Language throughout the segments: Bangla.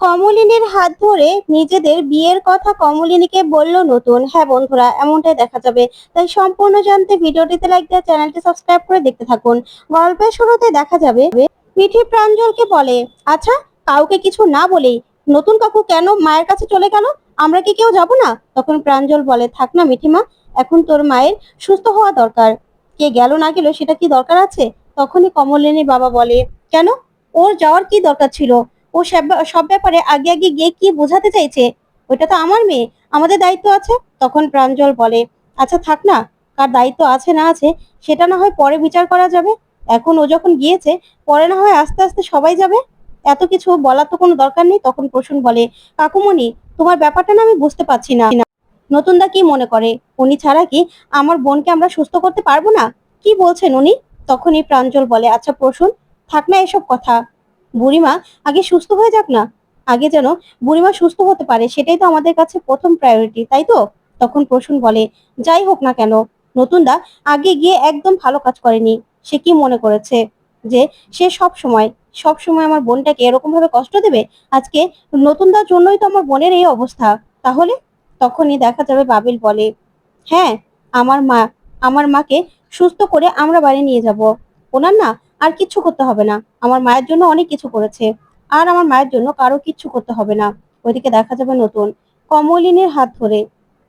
কমলিনীর হাত ধরে নিজেদের বিয়ের কথা কমলিনীকে বলল, নতুন? হ্যাঁ বন্ধুরা, এমনটাই দেখা যাবে। তাই সম্পূর্ণ জানতে ভিডিওটিতে লাইক দিয়ে চ্যানেলটি সাবস্ক্রাইব করে দেখতে থাকুন। গল্পের শুরুতে দেখা যাবে মিঠি প্রাঞ্জলকে বলে আচ্ছা কাউকে কিছু না বলেই নতুন কাকু কেন মায়ের কাছে চলে গেল? আমরা কি কেউ যাব না? তখন প্রাঞ্জল বলে, থাক না মিঠিমা, এখন তোর মায়ের সুস্থ হওয়া দরকার। কে গেল না গেল সেটা কি দরকার আছে? তখনই কমলিনীর বাবা বলে, কেন? ওর যাওয়ার কি দরকার ছিল? ও সব ব্যা- সব ব্যাপারে আগে আগে গিয়ে কি বোঝাতে চাইছে? ওটা তো আমার মেয়ে। আমাদের দায়িত্ব আছে? তখন প্রাঞ্জল বলে আচ্ছা থাক না। কার দায়িত্ব আছে না আছে, সেটা না হয় পরে বিচার করা যাবে। এখন ও যখন গিয়েছে, পরে না হয় আস্তে আস্তে সবাই যাবে। এত কিছু বলার তো কোনো দরকার নেই? তখন প্রসূন বলে, কাকুমণি, তোমার ব্যাপারটা না আমি বুঝতে পারছি না। নতুনদা কি মনে করে? উনি ছাড়া কি আমার বোনকে আমরা সুস্থ করতে পারব না? কি বলছেন উনি? তখনই প্রাঞ্জল বলে আচ্ছা প্রসূন, থাক না এসব কথা। বুড়িমা, আগে সুস্থ হয়ে যাক না? আগে যেন বুড়িমা সুস্থ হতে পারে, সেটাই তো আমাদের কাছে প্রথম প্রায়োরিটি তাই তো? তখন প্রসূন বলে, যাই হোক না কেন, নতুনদা আগে গিয়ে একদম ভালো কাজ করেনি। সে কি মনে করেছে? যে সে সব সময় সব সময় আমার বোনটাকে এরকম ভাবে কষ্ট দেবে? আজকে নতুনদার জন্যই তো আমার বোনের এই অবস্থা। তাহলে? তখনই দেখা যাবে, বাবিল বলে হ্যাঁ আমার মা, আমার মাকে সুস্থ করে আমরা বাড়ি নিয়ে যাব। ওনার না আর কিচ্ছু করতে হবে না। আমার মায়ের জন্য অনেক কিছু করেছে। আর আমার মায়ের জন্য কারও কিচ্ছু করতে হবে না। ওইদিকে দেখা যাবে নতুন। কমলিনীর হাত ধরে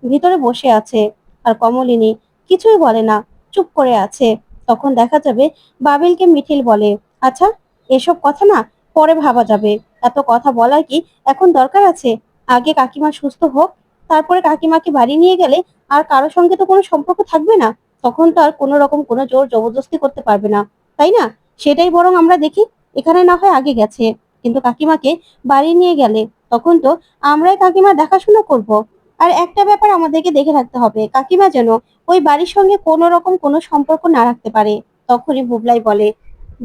ভিতরে বসে আছে। আর কমলিনী কিছুই বলে না, চুপ করে আছে। তখন দেখা যাবে বাবিলকে মিঠিল বলে আচ্ছা এসব কথা না পরে ভাবা যাবে। এত কথা বলার কি এখন দরকার আছে? আগে কাকিমা সুস্থ হোক, তারপরে কাকিমাকে বাড়ি নিয়ে গেলে আর কারোর সঙ্গে তো কোনো সম্পর্ক থাকবে না। তখন তো আর কোনো রকম কোনো জোর জবরদস্তি করতে পারবে না। তাই না? সেটাই বরং আমরা দেখি এখানে না হয় আগে গেছে। কিন্তু কাকিমাকে বাড়ি নিয়ে গেলে তখন তো আমরাই কাকিমা দেখাশোনা করব। আর একটা ব্যাপার আমাদেরকে দেখে রাখতে হবে, কাকিমা যেন ওই বাড়ির সঙ্গে কোনো রকম কোনো সম্পর্ক না রাখতে পারে। তখনই বুবলাই বলে,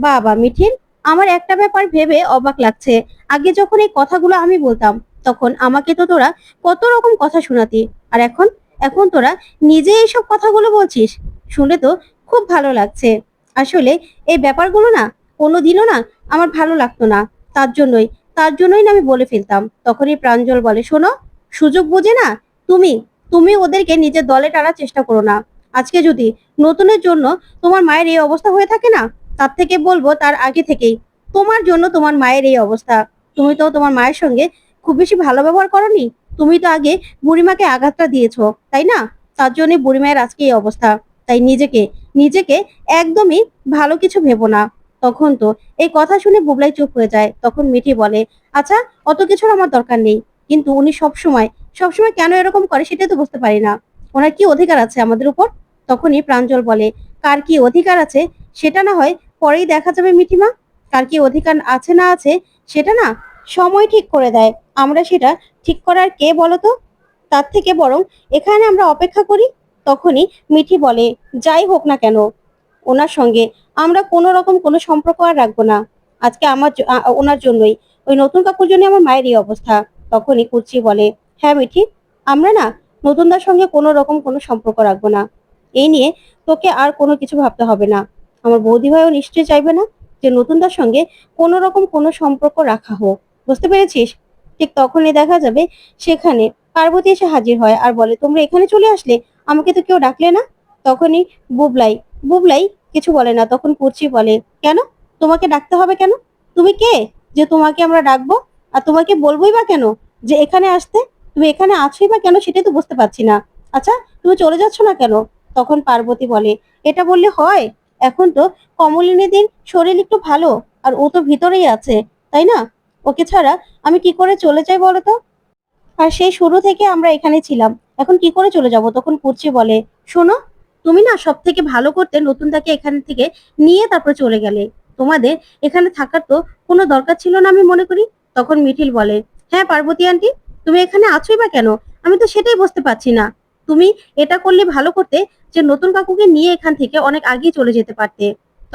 বাবা মিঠিল, আমার একটা ব্যাপার ভেবে অবাক লাগছে। আগে যখন এই কথাগুলো আমি বলতাম, তখন আমাকে তো তোরা কত রকম কথা শোনাতি। আর এখন? এখন তোরা নিজে এইসব কথাগুলো বলছিস? শুনে তো খুব ভালো লাগছে। আসলে এই ব্যাপারগুলো না কোনোদিনও না আমার ভালো লাগতো না। তার জন্যই তার জন্যই না আমি বলে ফেলতাম। তখনই প্রাঞ্জল বলে, শোনো, সুযোগ বুঝে না তুমি তুমি ওদেরকে নিজের দলে টানার চেষ্টা করো না। আজকে যদি নতুনের জন্য তোমার মায়ের এই অবস্থা হয়ে থাকে না, তার থেকে বলব তার আগে থেকেই, তোমার জন্য তোমার মায়ের এই অবস্থা। তুমি তো তোমার মায়ের সঙ্গে খুব বেশি ভালো ব্যবহার করনি। তুমি তো আগে বুড়িমাকে আঘাতটা দিয়েছ, তাই না? তার জন্য বুড়িমায়ের আজকে এই অবস্থা। তাই নিজেকে নিজেকে একদমই ভালো কিছু ভেবো না। তখন তো এই কথা শুনে বুবলাই চুপ হয়ে যায়। তখন মিঠি বলে আচ্ছা অত কিছুর আমার দরকার নেই। কিন্তু উনি সব সময় সবসময় কেন এরকম করে সেটাই তো বুঝতে পারি না। ওনার কি অধিকার আছে আমাদের উপর? তখনই প্রাঞ্জল বলে, কার কি অধিকার আছে? সেটা না হয় পরেই দেখা যাবে মিঠিমা। কার কি অধিকার আছে না আছে সেটা না সময় ঠিক করে দেয়। আমরা সেটা ঠিক করার কে বলতো? তার থেকে বরং এখানে আমরা অপেক্ষা করি। তখনই মিঠি বলে, যাই হোক না কেন, ওনার সঙ্গে আমরা কোনো রকম কোনো সম্পর্ক আর রাখব না। আজকে আমার ওনার জন্যই ওই নতুন কাকুর জন্য আমার মায়ের এই অবস্থা। তখনই কুচি বলে হ্যাঁ মিঠি, আমরা না নতুনদার সঙ্গে কোনো রকম কোনো সম্পর্ক রাখব না। এই নিয়ে তোকে আর কোনো কিছু ভাবতে হবে না। আমার বৌদি ভাইও নিশ্চয়ই চাইবে না যে নতুনদার সঙ্গে কোনো রকম কোনো সম্পর্ক রাখা হোক। বুঝতে পেরেছিস? ঠিক তখনই দেখা যাবে সেখানে পার্বতী এসে হাজির হয় আর বলে, তোমরা এখানে চলে আসলে আমাকে তো কেউ ডাকলে না, তখনই বুবলাই বুবলাই কিছু বলে না, তখন কুচি বলে, কেন? তোমাকে ডাকতে হবে কেন? তুমি কে যে তোমাকে আমরা ডাকবো? আর তোমাকে বলবোই বা কেন? যে এখানে আসতে তুমি এখানে আছোই বা কেন সেটাই তো বুঝতে পারছি না। আচ্ছা তুমি চলে যাচ্ছ না কেন? তখন পার্বতী বলে, এটা বললে হয়? এখন তো কমলিনীদির শরীর একটু ভালো, আর ও তো ভিতরেই আছে, তাই না? ওকে ছাড়া আমি কি করে চলে যাই বলো তো? আর সেই শুরু থেকে আমরা এখানে ছিলাম। এখন কি করে চলে যাব? তখন পুচি বলে, শোনো, তুমি না সব থেকে ভালো করতে নতুন তাকে এখান থেকে নিয়ে তারপর চলে গেলে। তোমাদের এখানে থাকার তো কোনো দরকার ছিল না আমি মনে করি। তখন মিঠিল বলে হ্যাঁ পার্বতী আন্টি, তুমি এখানে আছোই বা কেন? আমি তো সেটাই বুঝতে পারছি না। তুমি এটা করলে ভালো করতে যে নতুন কাকুকে নিয়ে এখান থেকে অনেক আগেই চলে যেতে পারতে।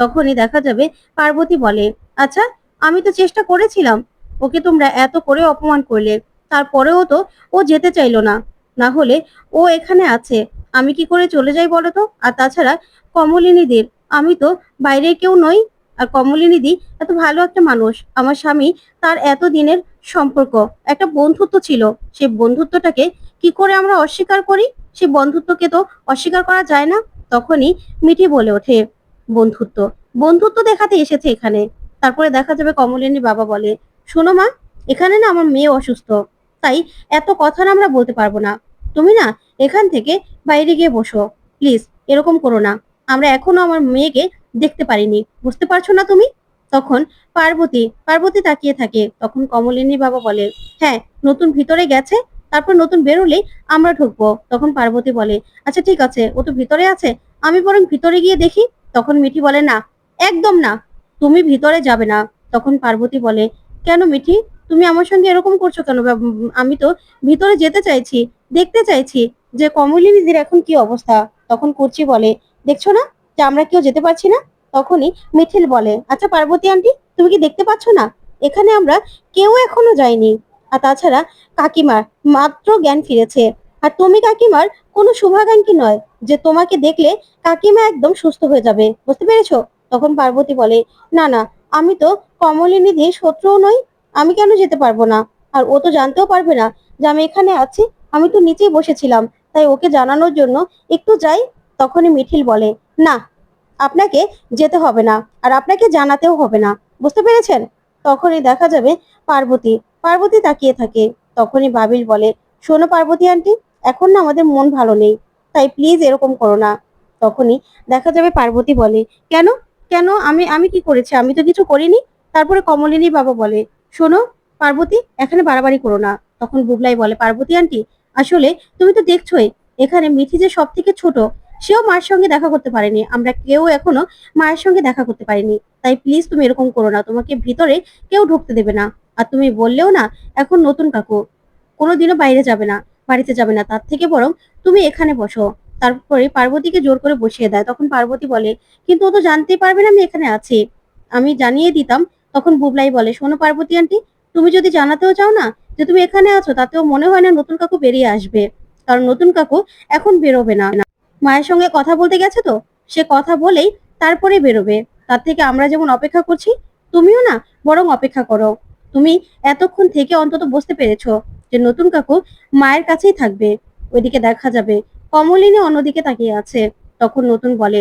তখনই দেখা যাবে পার্বতী বলে আচ্ছা আমি তো চেষ্টা করেছিলাম। ওকে তোমরা এত করে অপমান করলে। তারপরেও তো ও যেতে চাইলো না। না হলে ও এখানে আছে। আমি কি করে চলে যাই বলো তো? আর তাছাড়া কমলিনীদের, আমি তো বাইরে কেউ নই। আর কমলিনীদি এত ভালো একটা মানুষ। আমার স্বামী তার এত দিনের সম্পর্ক। একটা বন্ধুত্ব ছিল। সে বন্ধুত্বটাকে কি করে আমরা অস্বীকার করি? সে বন্ধুত্বকে তো অস্বীকার করা যায় না। তখনই মিঠি বলে ওঠে, বন্ধুত্ব বন্ধুত্ব দেখাতে এসেছে এখানে। তারপরে দেখা যাবে কমলিনীর বাবা বলে, শোনো মা, এখানে না আমার মেয়ে অসুস্থ। তাই এত কথা আমরা বলতে পারব না। তুমি না এখান থেকে বাইরে গিয়ে বসো। প্লিজ, এরকম করো না। আমরা এখনও আমার মেয়েকে দেখতে পারিনি। বুঝতে পারছ না তুমি? তখন পার্বতী পার্বতী তাকিয়ে থাকে। তখন কমলিনী বাবা বলে হ্যাঁ নতুন ভিতরে গেছে। তারপর নতুন বেরোলে আমরা ঢুকবো। তখন পার্বতী বলে আচ্ছা ঠিক আছে, ও তো ভিতরে আছে। আমি বরং ভিতরে গিয়ে দেখি। তখন মিঠি বলে, না, একদম না। তুমি ভিতরে যাবে না। তখন পার্বতী বলে, কেন মিঠি? তুমি আমার সঙ্গে এরকম করছ কেন? আমি তো ভিতরে যেতে চাইছি, দেখতে চাইছি যে কমলিনীদের এখন কি অবস্থা? তখন কুর্চি বলে, দেখছ না? যে আমরা কেউ যেতে পারছি না? তখনই মিঠিল বলে আচ্ছা পার্বতী আন্টি, তুমি কি দেখতে পাচ্ছ না? এখানে আমরা কেউ এখনও যাইনি। আর তাছাড়া কাকিমার মাত্র জ্ঞান ফিরেছে। আর তুমি কাকিমার কোনো শুভাকাঙ্ক্ষী নয়, যে তোমাকে দেখলে কাকিমা একদম সুস্থ হয়ে যাবে। বুঝতে পেরেছ? তখন পার্বতী বলে, না না, আমি তো কমলিনীদির শত্রুও নই আমি কেন যেতে পারব না? আর ও তো জানতেও পারবে না যে আমি এখানে আছি। আমি তো নিচেই বসেছিলাম, তাই ওকে জানানোর জন্য একটু যাই, তখনই মিঠিল বলে, না, আপনাকে যেতে হবে না, আর আপনাকে জানাতেও হবে না। বুঝতে পেরেছেন? তখনই দেখা যাবে পার্বতী। পার্বতী তাকিয়ে থাকে। তখনই বাবিল বলে, শোনো পার্বতী আন্টি, এখন না আমাদের মন ভালো নেই, তাই প্লিজ এরকম করো না। তখনই দেখা যাবে পার্বতী বলে, কেন? কেন? আমি আমি কি করেছি? আমি তো কিছু করিনি? তারপরে কমলিনী বাবা বলে শোনো, পার্বতী, এখানে বাড়াবাড়ি করো না। তখন বুবলাই বলে, পার্বতী আন্টি, আসলে তুমি তো দেখছোই, এখানে মিঠি যে সব থেকে ছোট, সেও মায়ের সঙ্গে দেখা করতে পারেনি। আমরা কেউ এখনও মায়ের সঙ্গে দেখা করতে পারিনি। তাই প্লিজ তুমি এরকম করো না, তোমাকে ভিতরে কেউ ঢুকতে দেবে না। আর তুমি বললেও না, এখন নতুন কাকু, কোনোদিনও বাইরে যাবে না, বাড়িতে যাবে না। তার থেকে বরং তুমি এখানে বসো। তারপরে পার্বতীকে জোর করে বসিয়ে দেয়। তখন পার্বতী বলে, কিন্তু ও তো জানতেই পারবে না আমি এখানে আছি। আমি জানিয়ে দিতাম তখন বুবলাই বলে, শোনো পার্বতী আন্টি, তুমি যদি জানাতেও চাও না যে তুমি এখানে আছো, তাতেও মনে হয় না নতুন কাকু বেরিয়ে আসবে। কারণ নতুন কাকু এখন বেরোবে না। মায়ের সঙ্গে কথা বলতে গেছে তো? সে কথা বলেই তারপরে বেরোবে। তার থেকে আমরা যেমন অপেক্ষা করছি, তুমিও না বরং অপেক্ষা করো। তুমি এতক্ষণ থেকে অন্তত বুঝতে পেরেছ যে নতুন কাকু মায়ের কাছেই থাকবে। ওইদিকে দেখা যাবে, কমলিনী অন্যদিকে তাকিয়ে আছে। তখন নতুন বলে,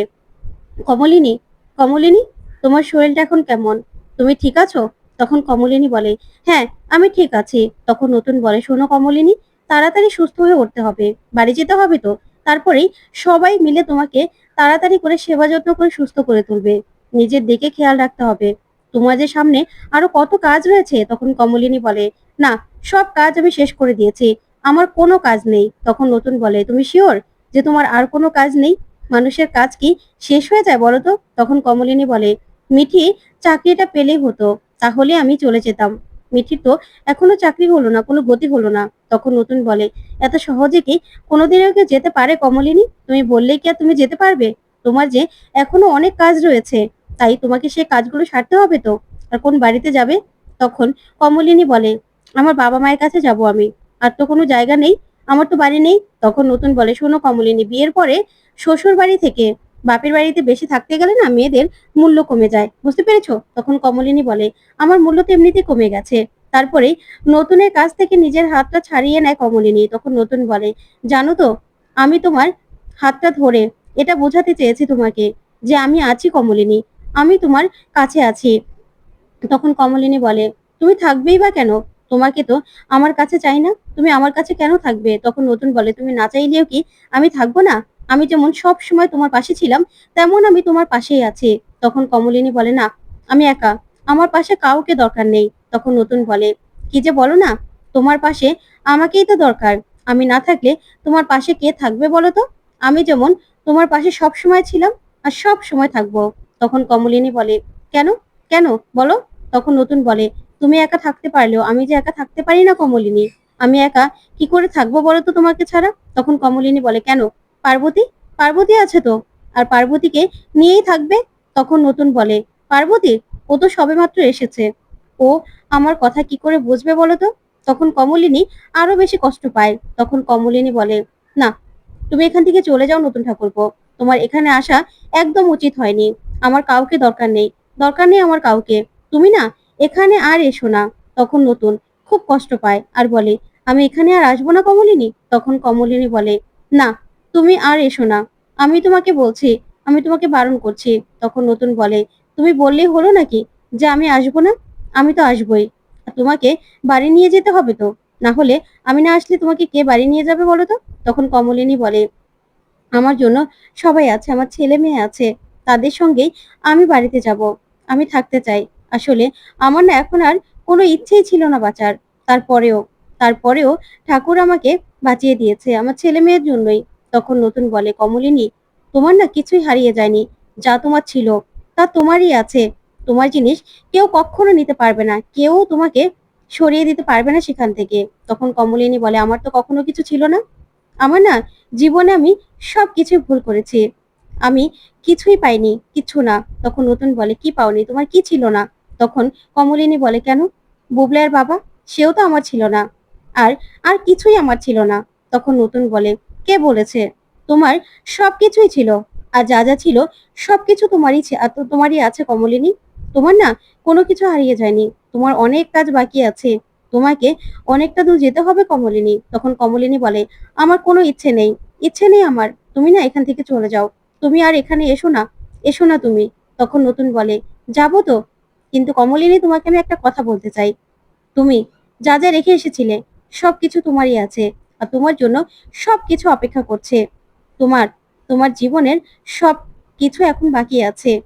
কমলিনী কমলিনী, তোমার শরীরটা এখন কেমন? তুমি ঠিক আছো? তখন কমলিনী বলে হ্যাঁ আমি ঠিক আছি। তখন নতুন বলে শোনো কমলিনী, তাড়াতাড়ি সুস্থ হয়ে উঠতে হবে। বাড়ি যেতে হবে তো? তারপরেই সবাই মিলে তোমাকে তাড়াতাড়ি করে সেবা যত্ন করে সুস্থ করে তুলবে। নিজের দিকে খেয়াল রাখতে হবে। তোমার যে সামনে আরও কত কাজ রয়েছে, তখন কমলিনী বলে, না, সব কাজ আমি শেষ করে দিয়েছি। আমার কোনো কাজ নেই। তখন নতুন বলে, তুমি শিওর যে তোমার আর কোনো কাজ নেই? মানুষের কাজ কি শেষ হয়ে যায় বলো তো? তখন কমলিনী বলে মিঠি, চাকরিটা পেলেই হতো, তাহলে আমি চলে যেতাম। মিঠির তো এখনও চাকরি হলো না, কোনো গতি হলো না। তখন নতুন বলে, এত সহজে কি কোনোদিনও কেউ যেতে পারে কমলিনী? তুমি বললেই কি আর তুমি যেতে পারবে? তোমার যে এখনও অনেক কাজ রয়েছে, তাই তোমাকে সে কাজগুলো সারতে হবে তো? আর কোন বাড়িতে যাবে? তখন কমলিনী বলে, আমার বাবা মায়ের কাছে যাব আমি। আর তো কোনো জায়গা নেই, আমার তো বাড়ি নেই। তখন নতুন বলে, শোনো কমলিনী, বিয়ের পরে শ্বশুর বাড়ি থেকে বাপের বাড়িতে বেশি থাকতে গেলে না মেয়েদের মূল্য কমে যায়, বুঝতে পেরেছ? তখন কমলিনী বলে, আমার মূল্য তো এমনিতেই কমে গেছে। তারপরে নতুনের কাছ থেকে নিজের হাতটা ছাড়িয়ে নেয় কমলিনী। তখন নতুন বলে, জানো তো, আমি তোমার হাতটা ধরে এটা বোঝাতে চেয়েছি তোমাকে যে আমি আছি কমলিনী, আমি তোমার কাছে আছি। তখন কমলিনী বলে, তুমি থাকবেই বা কেন? তোমাকে তো আমার কাছে চাই না। তুমি আমার কাছে কেন থাকবে? তখন নতুন বলে, তুমি না চাইলেও কি আমি থাকব না? আমি যেমন সব সময় তোমার পাশে ছিলাম, তেমন আমি তোমার পাশেই আছি। তখন কমলিনী বলে, না, আমি একা। আমার পাশে কাউকে দরকার নেই। তখন নতুন বলে, কি যে বলো না, তোমার পাশে আমাকেই তো দরকার। আমি না থাকলে তোমার পাশে কে থাকবে বলো তো? আমি যেমন তোমার পাশে সব সময় ছিলাম আর সব সময় থাকব। তখন কমলিনী বলে, কেন? কেন? বলো। তখন নতুন বলে, তুমি একা থাকতে পারলেও আমি যে একা থাকতে পারি না কমলিনী, আমি একা কি করে থাকব বলো তো তোমাকে ছাড়া? তখন কমলিনী বলে, কেন? পার্বতী পার্বতী আছে তো? আর পার্বতীকে নিয়েই থাকবে? তখন নতুন বলে, পার্বতী, ও তো সবেমাত্র এসেছে। ও আমার কথা কি করে বুঝবে বলো তো? তখন কমলিনী আরও বেশি কষ্ট পায়। তখন কমলিনী বলে, না, তুমি এখান থেকে চলে যাও নতুন ঠাকুরপো। তোমার এখানে আসা একদম উচিত হয়নি। আমার কাউকে দরকার নেই। দরকার নেই আমার কাউকে। তুমি না, এখানে আর এসো না। তখন নতুন খুব কষ্ট পায় আর বলে, আমি এখানে আর আসব না কমলিনী? তখন কমলিনী বলে, না তুমি আর এসো না। আমি তোমাকে বলছি, আমি তোমাকে বারণ করছি। তখন নতুন বলে, তুমি বললেই হলো নাকি যে আমি আসব না? আমি তো আসবোই। তোমাকে বাড়ি নিয়ে যেতে হবে তো? না হলে আমি না আসলে তোমাকে কে বাড়ি নিয়ে যাবে বলো তো? তখন কমলিনী বলে, আমার জন্য সবাই আছে, আমার ছেলে মেয়ে আছে, তাদের সঙ্গেই আমি বাড়িতে যাব, আমি থাকতে চাই। আসলে আমার না এখন আর কোনো ইচ্ছেই ছিল না বাঁচার। তারপরেও তারপরেও ঠাকুর আমাকে বাঁচিয়ে দিয়েছে, আমার ছেলে মেয়ের জন্যই। তখন নতুন বলে, কমলিনী, তোমার না কিছুই হারিয়ে যায়নি। যা তোমার ছিল, তা তোমারই আছে। তোমার জিনিস কেউ কখনো নিতে পারবে না। কেউ তোমাকে সরিয়ে দিতে পারবে না সেখান থেকে। তখন কমলিনী বলে, আমার তো কখনো কিছু ছিল না। আমার না জীবনে আমি সব কিছু ভুল করেছি। আমি কিছুই পাইনি, কিছু না। তখন নতুন বলে, কি পাওনি? তোমার কি ছিল না? তখন কমলিনী বলে, কেন? বুবলাইয়ের বাবা? সেও তো আমার ছিল না। আর আর কিছুই আমার ছিল না। তখন নতুন বলে কে বলেছে? তোমার সব কিছুই ছিল। আর যা যা ছিল, সবকিছু তোমারই তোমারই আছে কমলিনী। তোমার না কোনো কিছু হারিয়ে যায়নি। তোমার অনেক কাজ বাকি আছে। তোমাকে অনেকটা দূর যেতে হবে কমলিনী। তখন কমলিনী বলে, আমার কোনো ইচ্ছে নেই। ইচ্ছে নেই আমার। তুমি না এখান থেকে চলে যাও। তুমি আর এখানে এসো না। এসো না তুমি। তখন নতুন বলে, যাব তো। কিন্তু কমলিনী তোমাকে আমি একটা কথা বলতে চাই। তুমি যা যা রেখে এসেছিলে, সবকিছু তোমারই আছে। আর তোমার জন্য সবকিছু অপেক্ষা করছে। তোমার তোমার জীবনের সব কিছু এখন বাকি আছে।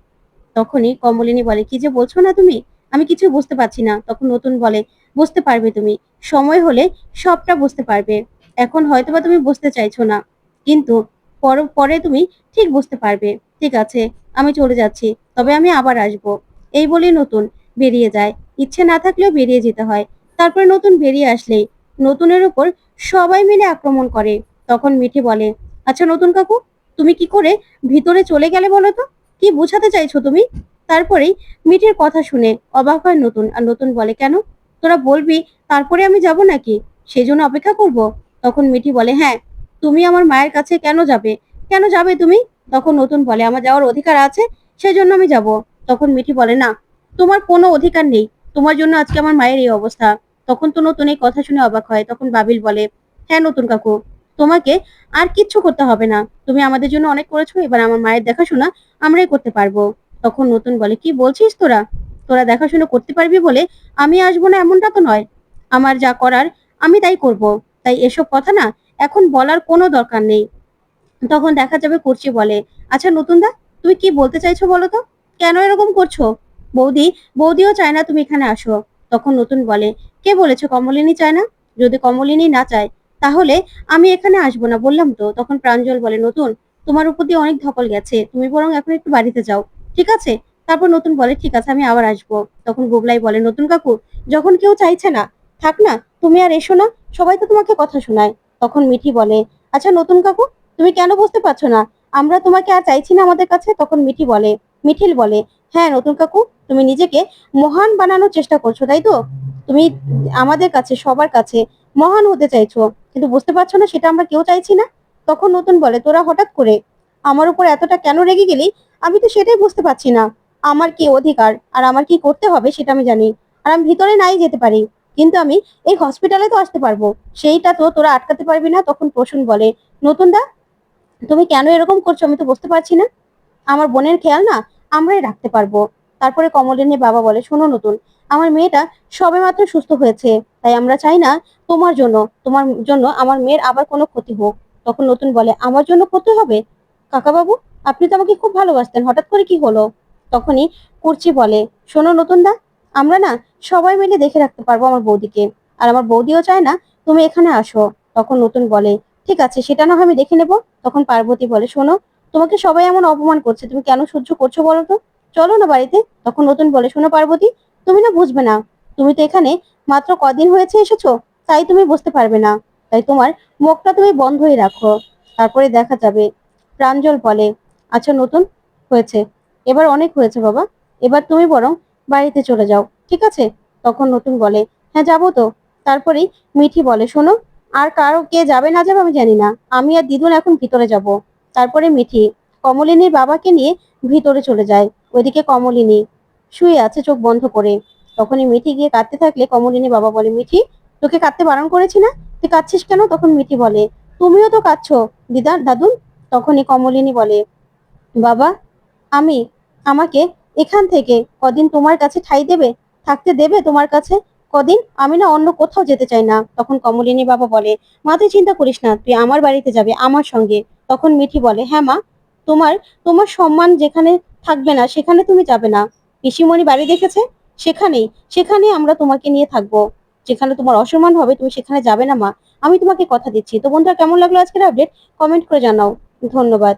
তখনই কমলিনী বলে, কি যে বলছো না তুমি? আমি কিছু বুঝতে পারছি না। তখন নতুন বলে, বুঝতে পারবে তুমি। সময় হলে সবটা বুঝতে পারবে। এখন হয়তোবা তুমি বুঝতে চাইছো না, কিন্তু পর- পরে তুমি ঠিক বুঝতে পারবে। ঠিক আছে, আমি চলে যাচ্ছি, তবে আমি আবার আসব। এই বলে নতুন বেরিয়ে যায়। ইচ্ছে না থাকলেও বেরিয়ে যেতে হয়। তারপরে নতুন বেরিয়ে আসলেই নতুনের উপর সবাই মিলে আক্রমণ করে। তখন মিঠি বলে আচ্ছা নতুন কাকু, তুমি কি করে ভিতরে চলে গেলে বলো তো? কি বোঝাতে চাইছো তুমি? তারপরেই মিঠির কথা শুনে অবাক হয় নতুন। আর নতুন বলে, কেন? তোরা বলবি তারপরে আমি যাব নাকি? সেই জন্য অপেক্ষা করব? তখন মিঠি বলে হ্যাঁ তুমি আমার মায়ের কাছে কেন যাবে? কেন যাবে তুমি? তখন নতুন বলে, আমার যাওয়ার অধিকার আছে সেই জন্য আমি যাব। তখন মিঠি বলে, না, তোমার কোনো অধিকার নেই। তোমার জন্য আজকে আমার মায়ের এই অবস্থা। তখন তো নতুন এই কথা শুনে অবাক হয়। তখন বাবিল বলে হ্যাঁ নতুন কাকু, তোমাকে আর কিচ্ছু করতে হবে না। তুমি আমাদের জন্য অনেক করেছ, এবার আমার মায়ের দেখাশোনা আমরাই করতে পারব। তখন নতুন বলে, কি বলছিস তোরা? তোরা দেখাশোনা করতে পারবি বলে আমি আসব না এমনটা তো নয়। আমার যা করার আমি তাই করব। তাই এসব কথা না এখন বলার কোনো দরকার নেই। তখন দেখা যাবে করছি বলে আচ্ছা নতুন দা তুমি কি বলতে চাইছো বলো তো? কেন এরকম করছ? বৌদি, বৌদিও চায় না তুমি এখানে আসো। তখন নতুন বলে কে বলেছে কমলিনী চায় না? যদি কমলিনী না চায়, তাহলে আমি এখানে আসব না, বললাম তো। তখন প্রাঞ্জল বলে, নতুন, তোমার উপর দিয়ে অনেক ধকল গেছে, তুমি বরং এখন একটু বাড়িতে যাও। ঠিক আছে? তারপর নতুন বলে, ঠিক আছে, আমি আবার আসব। তখন গুবলাই বলে, নতুন কাকু, যখন কেউ চাইছে না, থাক না, তুমি আর এসো না, সবাই তো তোমাকে কথা শোনায়। তখন মিঠি বলে আচ্ছা নতুন কাকু, তুমি কেন বুঝতে পারছ না? আমরা তোমাকে আর চাইছি না আমাদের কাছে? তখন মিঠি বলে, মিঠিল বলে হ্যাঁ নতুন কাকু, তুমি নিজেকে মহান বানানোর চেষ্টা করছ, তাই তো? তুমি আমাদের কাছে, সবার কাছে মহান হতে চাইছো, কিন্তু বুঝতে পারছ না, সেটা আমরা কেউ চাইছি না। তখন নতুন বলে, তোরা হঠাৎ করে আমার উপর এতটা কেন রেগে গেলি? আমি তো সেটাই বুঝতে পারছি না। আমার কি অধিকার, আর আমার কি করতে হবে সেটা আমি জানি, আর আমি ভিতরে নাই যেতে পারি। কিন্তু আমি এই হসপিটালে তো আসতে পারব। সেইটা তো তোরা আটকাতে পারবি না, তখন প্রসূন বলে, নতুন দা, তুমি কেন এরকম করছ আমি তো বুঝতে পারছি না। আমার বোনের খেয়াল না, আমরাই রাখতে পারব। তারপরে কমলিনী বাবা বলে, শোনো নতুন আমার মেয়েটা সবে মাত্র সুস্থ হয়েছে, তাই আমরা চাই না তোমার জন্য তোমার জন্য আমার মেয়ের আবার কোনো ক্ষতি হোক। তখন নতুন বলে, আমার জন্য ক্ষতি হবে? কাকাবাবু, আপনি তো আমাকে খুব ভালোবাসতেন, হঠাৎ করে কি হলো? তখনই কুর্চি বলে, শোনো নতুন দা আমরা না সবাই মিলে দেখে রাখতে পারব আমার বৌদিকে, আর আমার বৌদিও চায় না তুমি এখানে আসো। তখন নতুন বলে, ঠিক আছে, সেটা না আমি দেখে নেব। তখন পার্বতী বলে, শোনো, তোমাকে সবাই এমন অপমান করছে, তুমি কেন সহ্য করছ বলো তো? চলো না বাড়িতে। তখন নতুন বলে, শোনো পার্বতী তুমি না বুঝবে না। তুমি তো এখানে মাত্র কদিন হয়েছে এসেছ, তাই তুমি বুঝতে পারবে না। তাই তোমার মুখটা তুমি বন্ধই রাখো। তারপরে দেখা যাবে। প্রাঞ্জল বলে আচ্ছা নতুন হয়েছে। এবার অনেক হয়েছে বাবা। এবার তুমি বরং বাড়িতে চলে যাও, ঠিক আছে? তখন নতুন বলে হ্যাঁ যাব তো। তারপরেই মিঠি বলে, শোনো, আর কারও কে যাবে না যাবে আমি জানি না। আমি আর দিদুন এখন ভিতরে যাব। তারপরে মিঠি কমলিনীর বাবাকে নিয়ে ভিতরে চলে যায়। ওইদিকে কমলিনী শুয়ে আছে, চোখ বন্ধ করে। তখনই মিঠি গিয়ে কাঁদতে থাকলে কমলিনী বাবা বলে, মিঠি, তোকে কাঁদতে বারণ করেছি না? তুই কাঁদছিস কেন? তখন মিঠি বলে, তুমিও তো কাঁদছো দিদা দাদু তখনই কমলিনী বলে, বাবা, আমি, আমাকে এখান থেকে কদিন তোমার কাছে ঠাই দেবে, থাকতে দেবে তোমার কাছে? কদিন? আমি না অন্য কোথাও যেতে চাই না। তখন কমলিনী বাবা বলে, মা, তুই চিন্তা করিস না, তুই আমার বাড়িতে যাবে, আমার সঙ্গে। তখন মিঠি বলে হ্যাঁ মা, তোমার তোমার সম্মান যেখানে থাকবে না, সেখানে তুমি যাবে না। পিসিমণি বাড়ি দেখেছে? সেখানেই, সেখানে আমরা তোমাকে নিয়ে থাকব। যেখানে তোমার অসম্মান হবে, তুমি সেখানে যাবে না মা। আমি তোমাকে কথা দিচ্ছি। তো বন্ধুরা, কেমন লাগল আজকের আপডেট কমেন্ট করে জানাও। ধন্যবাদ।